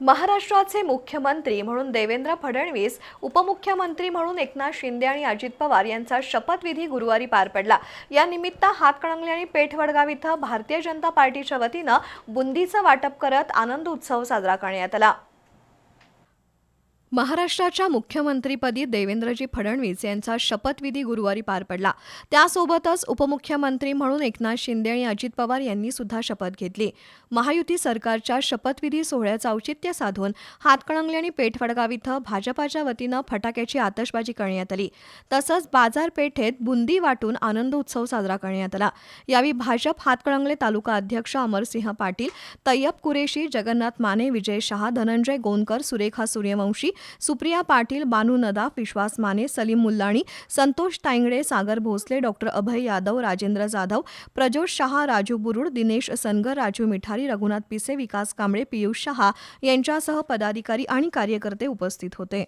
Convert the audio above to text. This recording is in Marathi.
महाराष्ट्राचे मुख्यमंत्री म्हणून देवेंद्र फडणवीस उपमुख्यमंत्री म्हणून एकनाथ शिंदे आणि अजित पवार यांचा शपथविधी गुरुवारी पार पडला. या निमित्त हातकणंगले आणि पेठवडगाव इथं भारतीय जनता पार्टीच्या वतीनं बुंदीचं वाटप करत आनंद उत्सव साजरा करण्यात आला. महाराष्ट्राच्या मुख्यमंत्रीपदी देवेंद्रजी फडणवीस यांचा शपथविधी गुरुवारी पार पडला. त्यासोबतच उपमुख्यमंत्री म्हणून एकनाथ शिंदे आणि अजित पवार यांनी सुद्धा शपथ घेतली. महायुती सरकारच्या शपथविधी सोहळ्याचं औचित्य साधून हातकणंगले आणि पेठवडगाव इथं भाजपाच्या वतीनं फटाक्याची आतषबाजी करण्यात आली. तसंच बाजारपेठेत बुंदी वाटून आनंद उत्सव साजरा करण्यात आला. यावेळी भाजप हातकणंगले तालुका अध्यक्ष अमरसिंह पाटील तय्यब कुरेशी जगन्नाथ माने विजय शहा धनंजय गोंदकर सुरेखा सूर्यवंशी सुप्रिया पाटील बानू नदाफ विश्वास माने सलीम मुल्लाणी संतोष तांगडे सागर भोसले डॉक्टर अभय यादव राजेंद्र जाधव प्रजोष शहा राजू बुरुड दिनेश सनगर राजू मिठारी रघुनाथ पिसे विकास कांबळे पियुष शहा यांच्यासह पदाधिकारी आणि कार्यकर्ते उपस्थित होते.